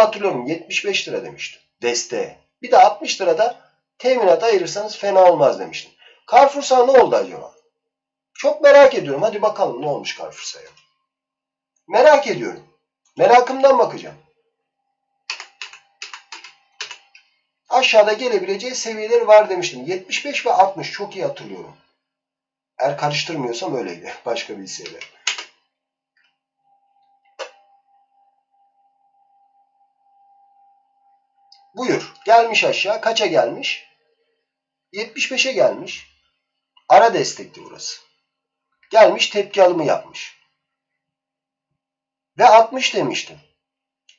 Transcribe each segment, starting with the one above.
hatırlıyorum 75 lira demiştim desteğe. Bir de 60 lira da teminat ayırırsanız fena olmaz demiştim. Carrefour'sa ne oldu acaba? Çok merak ediyorum. Hadi bakalım ne olmuş Carrefour'sa'ya. Merak ediyorum. Merakımdan bakacağım. Aşağıda gelebileceği seviyeleri var demiştim. 75 ve 60 çok iyi hatırlıyorum. Eğer karıştırmıyorsam öyleydi. Başka bir hisseyle. Buyur. Gelmiş aşağı. Kaça gelmiş? 75'e gelmiş. Ara destekti burası. Gelmiş tepki alımı yapmış. Ve 60 demiştim.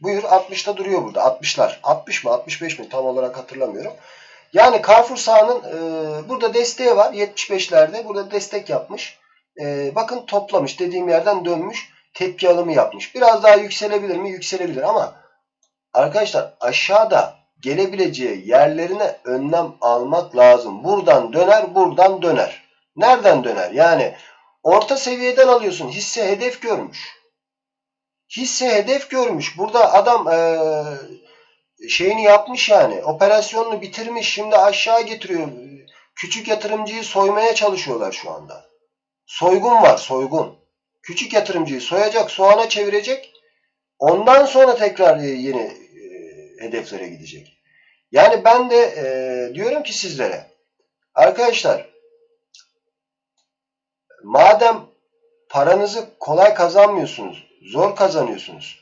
Buyur 60'ta duruyor burada. 60'lar. 60 mı 65 mi tam olarak hatırlamıyorum. Yani Carrefour sahanın e, burada desteği var. 75'lerde burada destek yapmış. E, bakın toplamış. Dediğim yerden dönmüş. Tepki alımı yapmış. Biraz daha yükselebilir mi? Yükselebilir ama arkadaşlar aşağıda gelebileceği yerlerine önlem almak lazım. Buradan döner, buradan döner. Nereden döner? Yani orta seviyeden alıyorsun. Hisse hedef görmüş. Hisse hedef görmüş. Burada adam ee, şeyini yapmış yani. Operasyonunu bitirmiş. Şimdi aşağı getiriyor. Küçük yatırımcıyı soymaya çalışıyorlar şu anda. Soygun var, soygun. Küçük yatırımcıyı soyacak, soğana çevirecek. Ondan sonra tekrar yeni hedeflere gidecek. Yani ben de e, diyorum ki sizlere arkadaşlar madem paranızı kolay kazanmıyorsunuz, zor kazanıyorsunuz.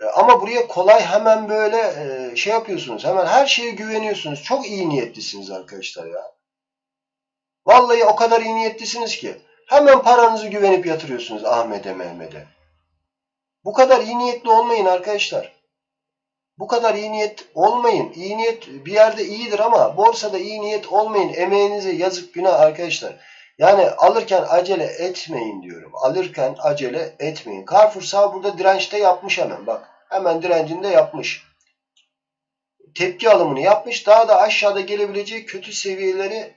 E, ama buraya kolay hemen böyle e, şey yapıyorsunuz. Hemen her şeye güveniyorsunuz. Çok iyi niyetlisiniz arkadaşlar ya. Vallahi o kadar iyi niyetlisiniz ki. Hemen paranızı güvenip yatırıyorsunuz Ahmet'e Mehmet'e. Bu kadar iyi niyetli olmayın arkadaşlar. Bu kadar iyi niyet olmayın. İyi niyet bir yerde iyidir ama borsada iyi niyet olmayın. Emeğinize yazık günah arkadaşlar. Yani alırken acele etmeyin diyorum. Alırken acele etmeyin. Carrefour sağ burada dirençte yapmış hemen bak. Hemen direncinde yapmış. Tepki alımını yapmış. Daha da aşağıda gelebileceği kötü seviyeleri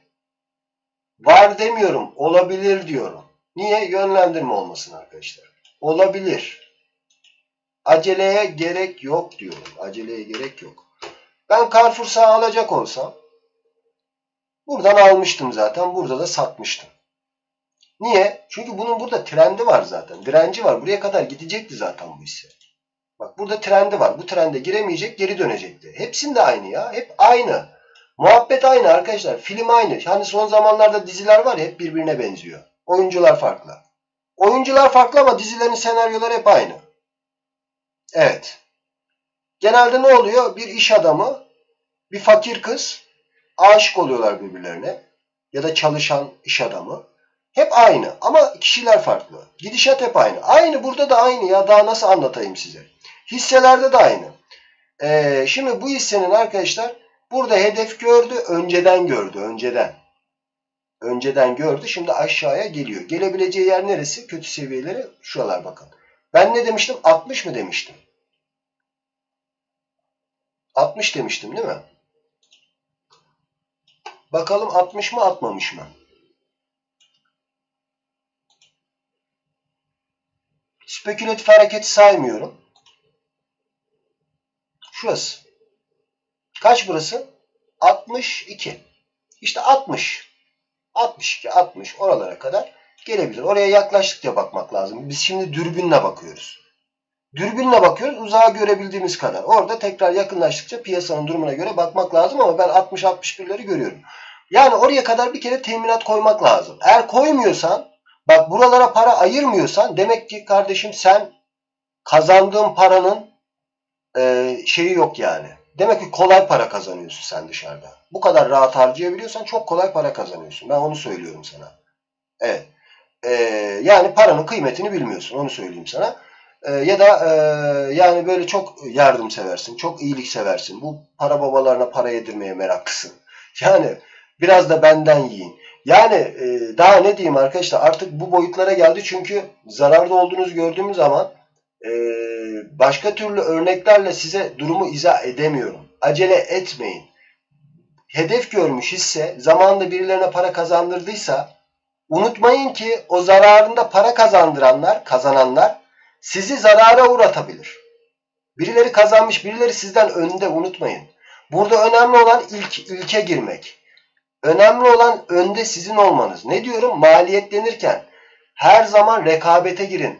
var demiyorum. Olabilir diyorum. Niye? Yönlendirme olmasın arkadaşlar. Olabilir. Aceleye gerek yok diyorum. Aceleye gerek yok. Ben Carrefour alacak olsam buradan almıştım zaten. Burada da satmıştım. Niye? Çünkü bunun burada trendi var zaten. Direnci var. Buraya kadar gidecekti zaten bu hisse. Bak burada trendi var. Bu trende giremeyecek, geri dönecekti. Hepsinde aynı ya. Hep aynı. Muhabbet aynı arkadaşlar. Film aynı. Hani son zamanlarda diziler var ya hep birbirine benziyor. Oyuncular farklı. Oyuncular farklı ama dizilerin senaryoları hep aynı. Evet. Genelde ne oluyor? Bir iş adamı, bir fakir kız aşık oluyorlar birbirlerine. Ya da çalışan iş adamı. Hep aynı ama kişiler farklı. Gidişat hep aynı. Aynı burada da aynı ya. Daha nasıl anlatayım size? Hisselerde de aynı. Ee, şimdi bu hissenin arkadaşlar burada hedef gördü. Önceden gördü. Önceden. Önceden gördü. Şimdi aşağıya geliyor. Gelebileceği yer neresi? Kötü seviyeleri şuralar bakın. Ben ne demiştim? 60 mı demiştim? 60 demiştim değil mi? Bakalım 60 mı atmamış mı? Spekülatif hareketi saymıyorum. Şurası. Kaç burası? 62. İşte 60. 62, 60 oralara kadar gelebilir. Oraya yaklaştıkça bakmak lazım. Biz şimdi dürbünle bakıyoruz. Dürbünle bakıyoruz uzağa görebildiğimiz kadar. Orada tekrar yakınlaştıkça piyasanın durumuna göre bakmak lazım ama ben 60-61'leri görüyorum. Yani oraya kadar bir kere teminat koymak lazım. Eğer koymuyorsan bak buralara para ayırmıyorsan demek ki kardeşim sen kazandığın paranın e, şeyi yok yani. Demek ki kolay para kazanıyorsun sen dışarıda. Bu kadar rahat harcayabiliyorsan çok kolay para kazanıyorsun. Ben onu söylüyorum sana. Evet. Ee, yani paranın kıymetini bilmiyorsun. Onu söyleyeyim sana. Ee, ya da e, yani böyle çok yardım seversin. Çok iyilik seversin. Bu para babalarına para yedirmeye meraklısın. Yani biraz da benden yiyin. Yani e, daha ne diyeyim arkadaşlar artık bu boyutlara geldi. Çünkü zararda olduğunuzu gördüğümüz zaman e, başka türlü örneklerle size durumu izah edemiyorum. Acele etmeyin. Hedef görmüş hisse zamanında birilerine para kazandırdıysa unutmayın ki o zararında para kazandıranlar, kazananlar sizi zarara uğratabilir. Birileri kazanmış, birileri sizden önde unutmayın. Burada önemli olan ilk ilke girmek. Önemli olan önde sizin olmanız. Ne diyorum? Maliyetlenirken her zaman rekabete girin.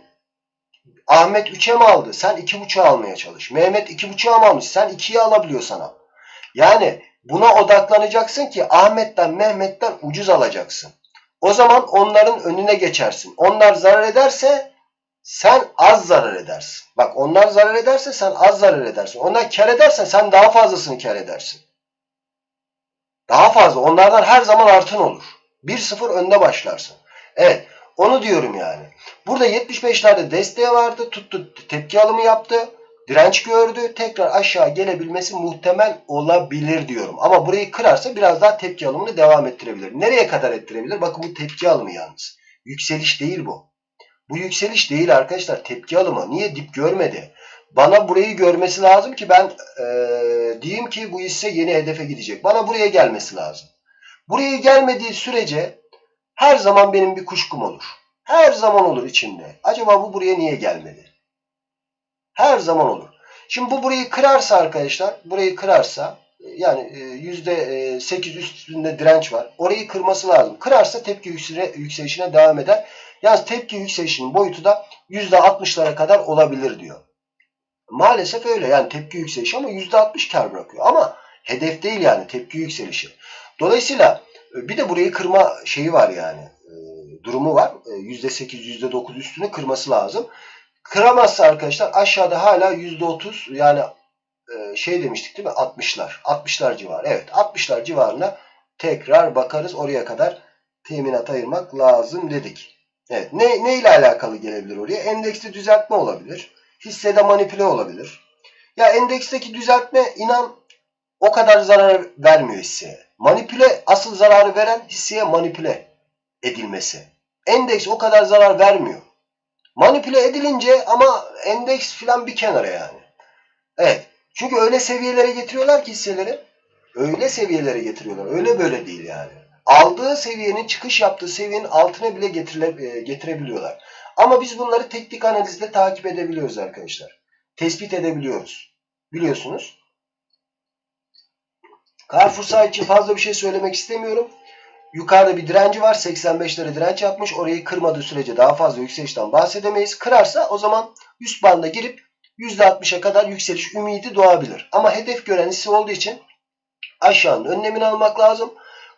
Ahmet 3'e mi aldı? Sen 2.5'a almaya çalış. Mehmet 2.5'a mı almış? Sen 2'ye alabiliyor sana. Yani buna odaklanacaksın ki Ahmet'ten Mehmet'ten ucuz alacaksın. O zaman onların önüne geçersin. Onlar zarar ederse sen az zarar edersin. Bak onlar zarar ederse sen az zarar edersin. Onlar kar edersen sen daha fazlasını kar edersin. Daha fazla. Onlardan her zaman artın olur. 1-0 önde başlarsın. Evet. Onu diyorum yani. Burada 75'lerde desteği vardı. Tuttu tepki alımı yaptı. Direnç gördü. Tekrar aşağı gelebilmesi muhtemel olabilir diyorum. Ama burayı kırarsa biraz daha tepki alımını devam ettirebilir. Nereye kadar ettirebilir? Bakın bu tepki alımı yalnız. Yükseliş değil bu. Bu yükseliş değil arkadaşlar. Tepki alımı. Niye? Dip görmedi. Bana burayı görmesi lazım ki ben ee, diyeyim ki bu hisse yeni hedefe gidecek. Bana buraya gelmesi lazım. Buraya gelmediği sürece her zaman benim bir kuşkum olur. Her zaman olur içimde. Acaba bu buraya niye gelmedi? Her zaman olur. Şimdi bu burayı kırarsa arkadaşlar, burayı kırarsa yani %8 üstünde direnç var. Orayı kırması lazım. Kırarsa tepki yükselişine devam eder. Yalnız tepki yükselişinin boyutu da %60'lara kadar olabilir diyor. Maalesef öyle yani tepki yükselişi ama %60 kar bırakıyor. Ama hedef değil yani tepki yükselişi. Dolayısıyla bir de burayı kırma şeyi var yani. E, durumu var. E, %8, %9 üstünü kırması lazım. Kıramazsa arkadaşlar aşağıda hala %30 yani e, şey demiştik değil mi? 60'lar. 60'lar civarı. Evet 60'lar civarına tekrar bakarız. Oraya kadar teminat ayırmak lazım dedik. Evet. Ne, ne ile alakalı gelebilir oraya? Endekste düzeltme olabilir. Hissede manipüle olabilir. Ya endeksteki düzeltme inan o kadar zarar vermiyor hisseye. Manipüle asıl zararı veren hisseye manipüle edilmesi. Endeks o kadar zarar vermiyor. Manipüle edilince ama endeks filan bir kenara yani. Evet. Çünkü öyle seviyelere getiriyorlar ki hisseleri. Öyle seviyelere getiriyorlar. Öyle böyle değil yani. Aldığı seviyenin çıkış yaptığı seviyenin altına bile getire, getirebiliyorlar. Ama biz bunları teknik analizle takip edebiliyoruz arkadaşlar. Tespit edebiliyoruz. Biliyorsunuz. Carrefour için fazla bir şey söylemek istemiyorum. Yukarıda bir direnci var. 85'lere direnç yapmış. Orayı kırmadığı sürece daha fazla yükselişten bahsedemeyiz. Kırarsa o zaman üst banda girip %60'a kadar yükseliş ümidi doğabilir. Ama hedef gören hisse olduğu için aşağının önlemini almak lazım.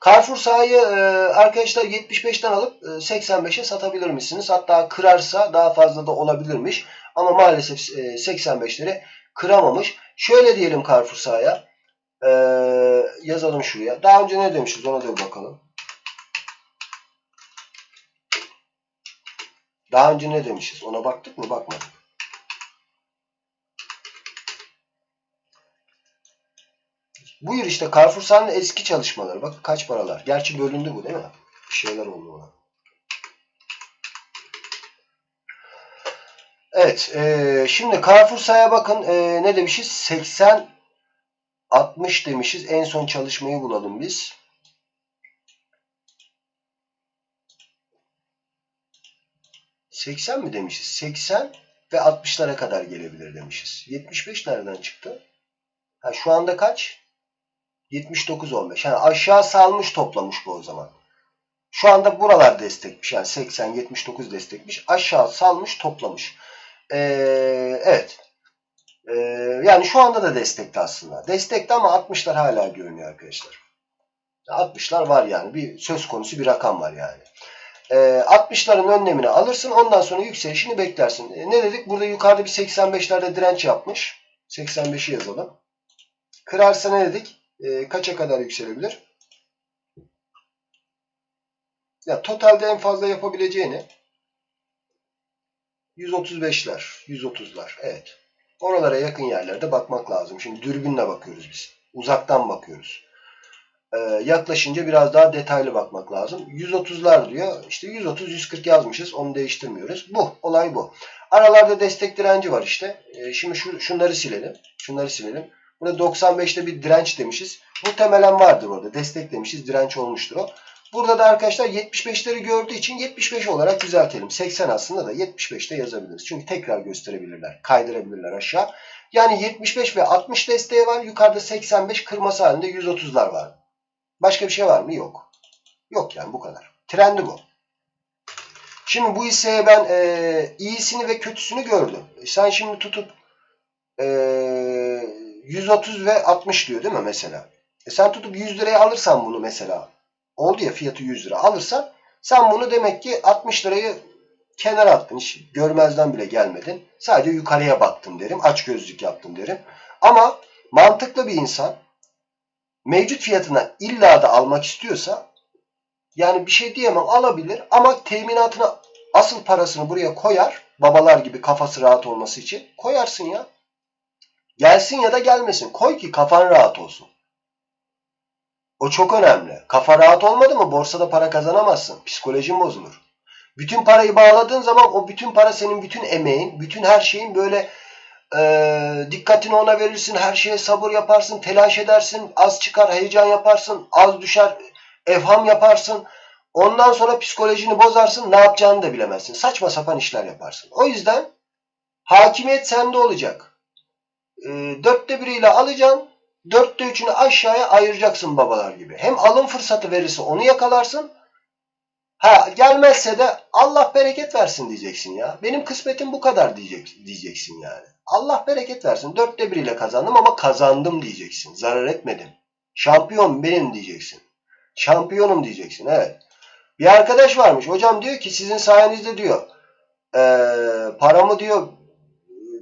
Carrefour sahayı e, arkadaşlar 75'ten alıp e, 85'e satabilir misiniz? Hatta kırarsa daha fazla da olabilirmiş. Ama maalesef e, 85'leri kıramamış. Şöyle diyelim Carrefour sahaya. E, yazalım şuraya. Daha önce ne demişiz ona da bakalım. Daha önce ne demişiz? Ona baktık mı? Bakmadık. Buyur işte Carrefour'un eski çalışmaları. Bak kaç paralar. Gerçi bölündü bu değil mi? Bir şeyler oldu ona. Evet. E, şimdi Carrefour''a bakın. E, ne demişiz? 80 60 demişiz. En son çalışmayı bulalım biz. ...80 mi demişiz? 80 ve 60'lara kadar gelebilir demişiz. 75 nereden çıktı? Ha, şu anda kaç? 79-15. Yani aşağı salmış toplamış bu o zaman. Şu anda buralar destekmiş. Yani 80-79 destekmiş. Aşağı salmış toplamış. Ee, evet. Ee, yani şu anda da destekte aslında. Destekte ama 60'lar hala görünüyor arkadaşlar. 60'lar var yani. Bir söz konusu bir rakam var yani. Ee, 60'ların önlemini alırsın. Ondan sonra yükselişini beklersin. Ee, ne dedik? Burada yukarıda bir 85'lerde direnç yapmış. 85'i yazalım. Kırarsa ne dedik? e, kaça kadar yükselebilir? Ya totalde en fazla yapabileceğini 135'ler, 130'lar. Evet. Oralara yakın yerlerde bakmak lazım. Şimdi dürbünle bakıyoruz biz. Uzaktan bakıyoruz. Ee, yaklaşınca biraz daha detaylı bakmak lazım. 130'lar diyor. İşte 130-140 yazmışız. Onu değiştirmiyoruz. Bu. Olay bu. Aralarda destek direnci var işte. Ee, şimdi şu, şunları silelim. Şunları silelim. Burada 95'te bir direnç demişiz. Muhtemelen vardır orada. Destek demişiz. Direnç olmuştur o. Burada da arkadaşlar 75'leri gördüğü için 75 olarak düzeltelim. 80 aslında da 75'te yazabiliriz. Çünkü tekrar gösterebilirler. Kaydırabilirler aşağı. Yani 75 ve 60 desteği var. Yukarıda 85 kırması halinde 130'lar var. Başka bir şey var mı? Yok. Yok yani bu kadar. Trendi bu. Şimdi bu hisseye ben e, iyisini ve kötüsünü gördüm. E, sen şimdi tutup e, 130 ve 60 diyor değil mi mesela? E sen tutup 100 liraya alırsan bunu mesela oldu ya fiyatı 100 lira alırsan sen bunu demek ki 60 lirayı kenara attın. Hiç görmezden bile gelmedin. Sadece yukarıya baktın derim. Aç gözlük yaptın derim. Ama mantıklı bir insan mevcut fiyatına illa da almak istiyorsa yani bir şey diyemem alabilir ama teminatına asıl parasını buraya koyar. Babalar gibi kafası rahat olması için. Koyarsın ya. Gelsin ya da gelmesin. Koy ki kafan rahat olsun. O çok önemli. Kafa rahat olmadı mı borsada para kazanamazsın. Psikolojin bozulur. Bütün parayı bağladığın zaman o bütün para senin bütün emeğin, bütün her şeyin böyle e, dikkatini ona verirsin. Her şeye sabır yaparsın, telaş edersin. Az çıkar, heyecan yaparsın. Az düşer, evham yaparsın. Ondan sonra psikolojini bozarsın. Ne yapacağını da bilemezsin. Saçma sapan işler yaparsın. O yüzden hakimiyet sende olacak. E, dörtte biriyle alacaksın. Dörtte üçünü aşağıya ayıracaksın babalar gibi. Hem alım fırsatı verirse onu yakalarsın. Ha gelmezse de Allah bereket versin diyeceksin ya. Benim kısmetim bu kadar diyecek, diyeceksin yani. Allah bereket versin. Dörtte biriyle kazandım ama kazandım diyeceksin. Zarar etmedim. Şampiyon benim diyeceksin. Şampiyonum diyeceksin evet. Bir arkadaş varmış. Hocam diyor ki sizin sayenizde diyor ee, paramı diyor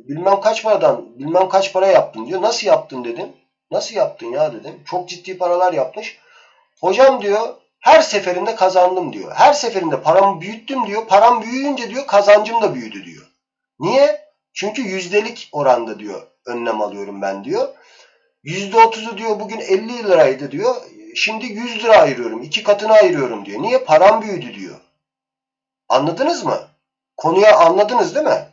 bilmem kaç paradan bilmem kaç para yaptın diyor. Nasıl yaptın dedim. Nasıl yaptın ya dedim. Çok ciddi paralar yapmış. Hocam diyor her seferinde kazandım diyor. Her seferinde paramı büyüttüm diyor. Param büyüyünce diyor kazancım da büyüdü diyor. Niye? Çünkü yüzdelik oranda diyor önlem alıyorum ben diyor. Yüzde otuzu diyor bugün 50 liraydı diyor. Şimdi 100 lira ayırıyorum. iki katını ayırıyorum diyor. Niye? Param büyüdü diyor. Anladınız mı? Konuya anladınız değil mi?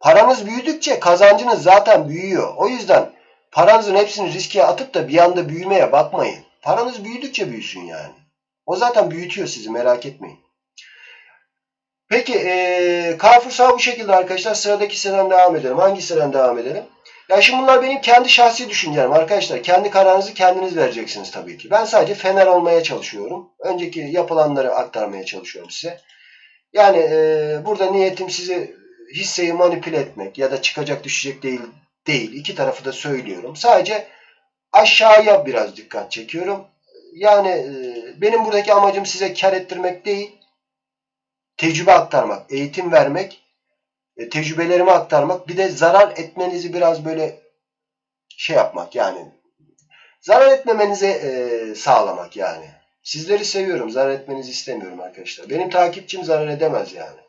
Paranız büyüdükçe kazancınız zaten büyüyor. O yüzden paranızın hepsini riske atıp da bir anda büyümeye bakmayın. Paranız büyüdükçe büyüsün yani. O zaten büyütüyor sizi merak etmeyin. Peki ee, Carrefour sağ bu şekilde arkadaşlar. Sıradaki hisseden devam edelim. Hangi hisseden devam edelim? Ya şimdi bunlar benim kendi şahsi düşüncelerim arkadaşlar. Kendi kararınızı kendiniz vereceksiniz tabii ki. Ben sadece fener olmaya çalışıyorum. Önceki yapılanları aktarmaya çalışıyorum size. Yani e, burada niyetim sizi hisseyi manipüle etmek ya da çıkacak düşecek değil değil. İki tarafı da söylüyorum. Sadece aşağıya biraz dikkat çekiyorum. Yani e, benim buradaki amacım size kar ettirmek değil. Tecrübe aktarmak, eğitim vermek, e, tecrübelerimi aktarmak. Bir de zarar etmenizi biraz böyle şey yapmak yani. Zarar etmemenizi e, sağlamak yani. Sizleri seviyorum. Zarar etmenizi istemiyorum arkadaşlar. Benim takipçim zarar edemez yani.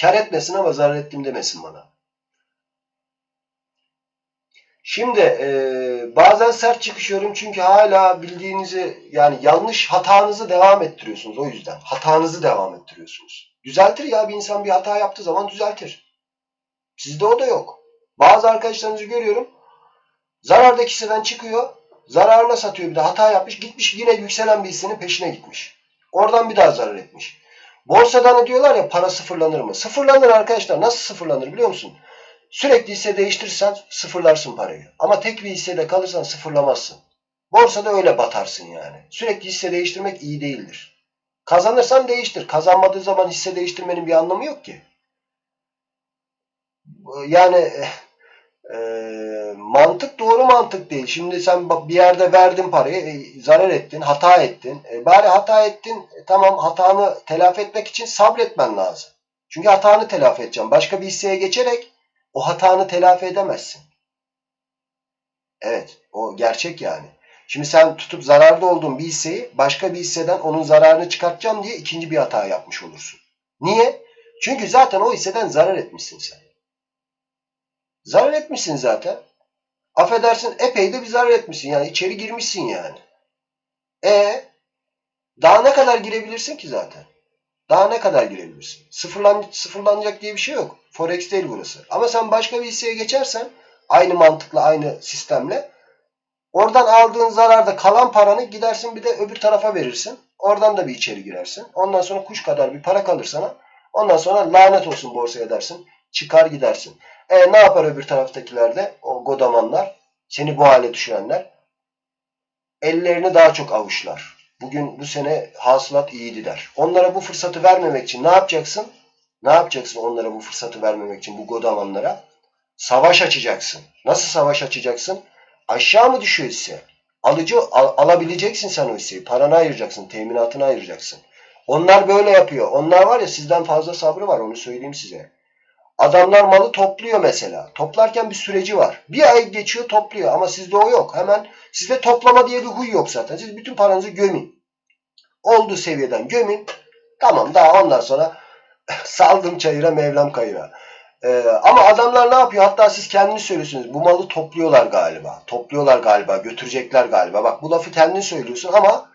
Kar etmesin ama zarar ettim demesin bana. Şimdi e, bazen sert çıkışıyorum çünkü hala bildiğinizi yani yanlış hatanızı devam ettiriyorsunuz o yüzden. Hatanızı devam ettiriyorsunuz. Düzeltir ya bir insan bir hata yaptığı zaman düzeltir. Sizde o da yok. Bazı arkadaşlarınızı görüyorum. Zarardaki hisseden çıkıyor. Zararına satıyor bir de hata yapmış. Gitmiş yine yükselen bir hissenin peşine gitmiş. Oradan bir daha zarar etmiş. Borsada ne diyorlar ya para sıfırlanır mı? Sıfırlanır arkadaşlar. Nasıl sıfırlanır biliyor musun? Sürekli hisse değiştirirsen sıfırlarsın parayı. Ama tek bir hissede kalırsan sıfırlamazsın. Borsada öyle batarsın yani. Sürekli hisse değiştirmek iyi değildir. Kazanırsan değiştir. Kazanmadığı zaman hisse değiştirmenin bir anlamı yok ki. Yani e, mantık doğru mantık değil. Şimdi sen bir yerde verdin parayı, e, zarar ettin, hata ettin. E, bari hata ettin, e, tamam hatanı telafi etmek için sabretmen lazım. Çünkü hatanı telafi edeceğim. Başka bir hisseye geçerek o hatanı telafi edemezsin. Evet, o gerçek yani. Şimdi sen tutup zararda olduğun bir hisseyi başka bir hisseden onun zararını çıkartacağım diye ikinci bir hata yapmış olursun. Niye? Çünkü zaten o hisseden zarar etmişsin sen. Zarar etmişsin zaten. Affedersin epey de bir zarar etmişsin. Yani içeri girmişsin yani. E daha ne kadar girebilirsin ki zaten? Daha ne kadar girebilirsin? Sıfırlan, sıfırlanacak diye bir şey yok. Forex değil burası. Ama sen başka bir hisseye geçersen aynı mantıkla, aynı sistemle oradan aldığın zararda kalan paranı gidersin bir de öbür tarafa verirsin. Oradan da bir içeri girersin. Ondan sonra kuş kadar bir para kalır sana. Ondan sonra lanet olsun borsaya dersin. Çıkar gidersin. E ne yapar öbür taraftakiler de? O godamanlar. Seni bu hale düşürenler. Ellerini daha çok avuçlar. Bugün bu sene hasılat iyiydi der. Onlara bu fırsatı vermemek için ne yapacaksın? Ne yapacaksın onlara bu fırsatı vermemek için bu godamanlara? Savaş açacaksın. Nasıl savaş açacaksın? Aşağı mı düşüyor hisse? Alıcı al, alabileceksin sen o hisseyi. Paranı ayıracaksın, teminatını ayıracaksın. Onlar böyle yapıyor. Onlar var ya sizden fazla sabrı var onu söyleyeyim size. Adamlar malı topluyor mesela. Toplarken bir süreci var. Bir ay geçiyor topluyor ama sizde o yok. Hemen sizde toplama diye bir huy yok zaten. Siz bütün paranızı gömin. Olduğu seviyeden gömin. Tamam daha ondan sonra saldım çayıra mevlam kayıra. Ee, ama adamlar ne yapıyor? Hatta siz kendiniz söylüyorsunuz. Bu malı topluyorlar galiba. Topluyorlar galiba. Götürecekler galiba. Bak bu lafı kendin söylüyorsun ama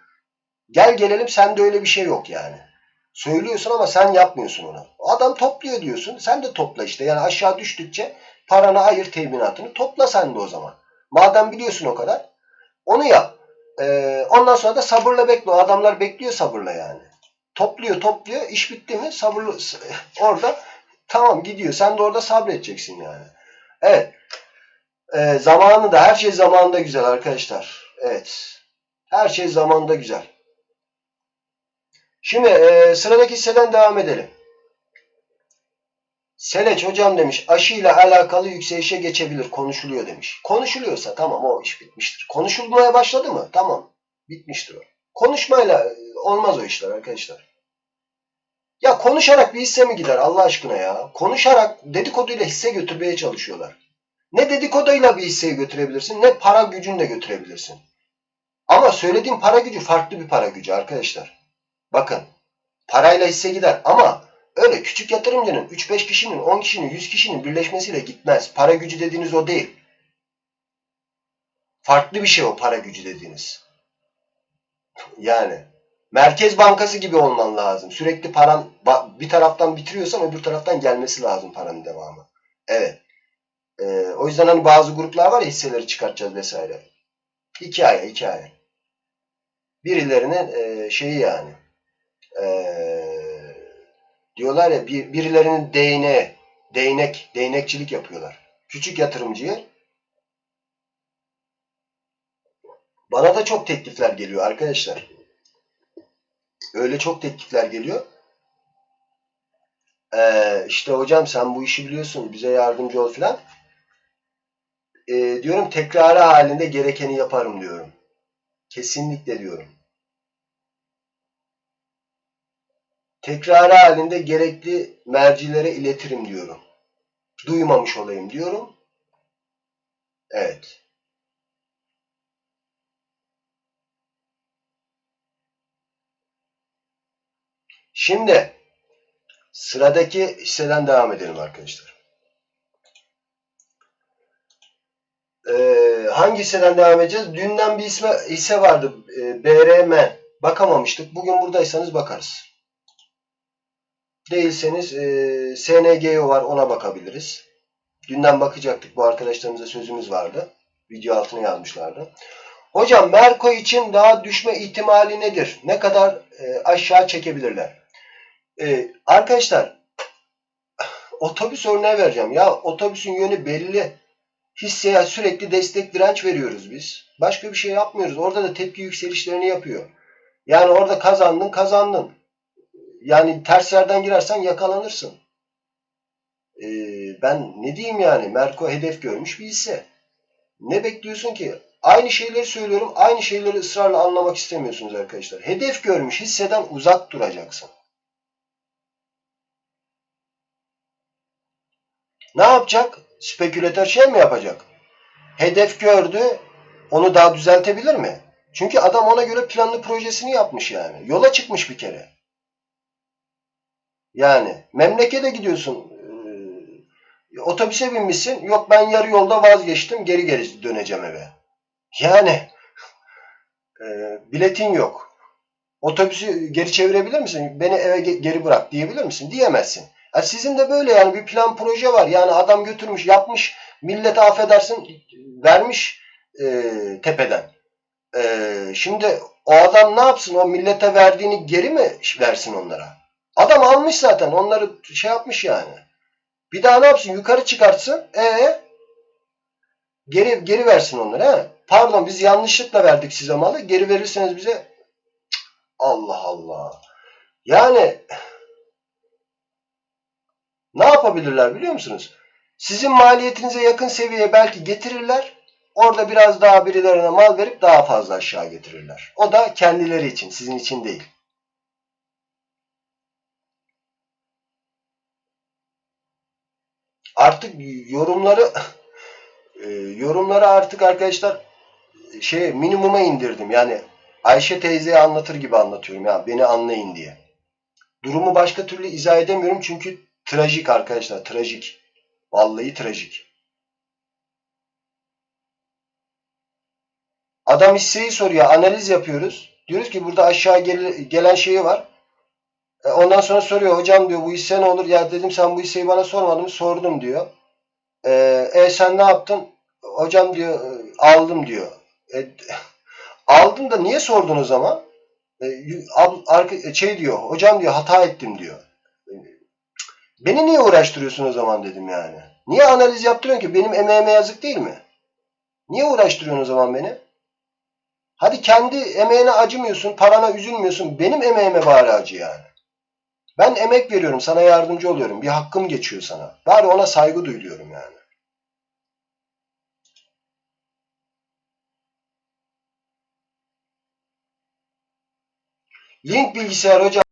gel gelelim sende öyle bir şey yok yani. Söylüyorsun ama sen yapmıyorsun onu. Adam topluyor diyorsun. Sen de topla işte. Yani aşağı düştükçe paranı ayır teminatını. Topla sen de o zaman. Madem biliyorsun o kadar. Onu yap. Ee, ondan sonra da sabırla bekle. O adamlar bekliyor sabırla yani. Topluyor topluyor. İş bitti mi sabırlı orada tamam gidiyor. Sen de orada sabredeceksin yani. Evet. Ee, zamanı da her şey zamanında güzel arkadaşlar. Evet. Her şey zamanında güzel. Şimdi e, sıradaki hisseden devam edelim. Seleç hocam demiş aşıyla alakalı yükselişe geçebilir konuşuluyor demiş. Konuşuluyorsa tamam o iş bitmiştir. Konuşulmaya başladı mı? Tamam bitmiştir o. Konuşmayla e, olmaz o işler arkadaşlar. Ya konuşarak bir hisse mi gider Allah aşkına ya? Konuşarak dedikoduyla hisse götürmeye çalışıyorlar. Ne dedikoduyla bir hisseyi götürebilirsin ne para gücünle götürebilirsin. Ama söylediğim para gücü farklı bir para gücü arkadaşlar. Bakın parayla hisse gider ama öyle küçük yatırımcının 3-5 kişinin, 10 kişinin, 100 kişinin birleşmesiyle gitmez. Para gücü dediğiniz o değil. Farklı bir şey o para gücü dediğiniz. Yani Merkez Bankası gibi olman lazım. Sürekli paran bir taraftan bitiriyorsan öbür taraftan gelmesi lazım paranın devamı. Evet. Ee, o yüzden hani bazı gruplar var ya hisseleri çıkartacağız vesaire. Hikaye hikaye. Birilerinin e, şeyi yani e, diyorlar ya bir, birilerinin değneği, değnek, değnekçilik yapıyorlar. Küçük yatırımcıya bana da çok teklifler geliyor arkadaşlar. Öyle çok teklifler geliyor. Ee, işte hocam sen bu işi biliyorsun bize yardımcı ol filan. Ee, diyorum tekrarı halinde gerekeni yaparım diyorum. Kesinlikle diyorum. Tekrarı halinde gerekli mercilere iletirim diyorum. Duymamış olayım diyorum. Evet. Şimdi sıradaki hisseden devam edelim arkadaşlar. Ee, hangi hisseden devam edeceğiz? Dünden bir isme, hisse vardı. E, BRM. Bakamamıştık. Bugün buradaysanız bakarız. Değilseniz e, SNGO var ona bakabiliriz. Dünden bakacaktık. Bu arkadaşlarımıza sözümüz vardı. Video altına yazmışlardı. Hocam Merko için daha düşme ihtimali nedir? Ne kadar e, aşağı çekebilirler? Ee, arkadaşlar otobüs örneği vereceğim. Ya otobüsün yönü belli. Hisseye sürekli destek direnç veriyoruz biz. Başka bir şey yapmıyoruz. Orada da tepki yükselişlerini yapıyor. Yani orada kazandın kazandın. Yani ters yerden girersen yakalanırsın. Ee, ben ne diyeyim yani Merko hedef görmüş bir hisse. Ne bekliyorsun ki? Aynı şeyleri söylüyorum. Aynı şeyleri ısrarla anlamak istemiyorsunuz arkadaşlar. Hedef görmüş hisseden uzak duracaksın. Ne yapacak? Spekülatör şey mi yapacak? Hedef gördü, onu daha düzeltebilir mi? Çünkü adam ona göre planlı projesini yapmış yani. Yola çıkmış bir kere. Yani memlekete gidiyorsun, e, otobüse binmişsin, yok ben yarı yolda vazgeçtim, geri geri döneceğim eve. Yani e, biletin yok. Otobüsü geri çevirebilir misin? Beni eve geri bırak diyebilir misin? Diyemezsin. Ya sizin de böyle yani bir plan proje var. Yani adam götürmüş, yapmış, millete affedersin vermiş e, tepeden. E, şimdi o adam ne yapsın? O millete verdiğini geri mi versin onlara? Adam almış zaten. Onları şey yapmış yani. Bir daha ne yapsın? Yukarı çıkartsın. E geri geri versin onları. He? Pardon biz yanlışlıkla verdik size malı. Geri verirseniz bize Allah Allah. Yani ne yapabilirler biliyor musunuz? Sizin maliyetinize yakın seviyeye belki getirirler. Orada biraz daha birilerine mal verip daha fazla aşağı getirirler. O da kendileri için, sizin için değil. Artık yorumları e, yorumları artık arkadaşlar şey minimuma indirdim. Yani Ayşe teyzeye anlatır gibi anlatıyorum ya beni anlayın diye. Durumu başka türlü izah edemiyorum çünkü trajik arkadaşlar, trajik. Vallahi trajik. Adam hisseyi soruyor, analiz yapıyoruz. Diyoruz ki burada aşağı gel- gelen şeyi var. E, ondan sonra soruyor, hocam diyor bu hisse ne olur? Ya dedim sen bu hisseyi bana sormadın mı? Sordum diyor. E, e sen ne yaptın? Hocam diyor e, aldım diyor. E, aldın da niye sordun o zaman? E, arka, şey diyor, hocam diyor hata ettim diyor. Beni niye uğraştırıyorsun o zaman dedim yani. Niye analiz yaptırıyorsun ki? Benim emeğime yazık değil mi? Niye uğraştırıyorsun o zaman beni? Hadi kendi emeğine acımıyorsun, parana üzülmüyorsun. Benim emeğime bari acı yani. Ben emek veriyorum, sana yardımcı oluyorum. Bir hakkım geçiyor sana. Bari ona saygı duyuyorum yani. Link bilgisayar hocam.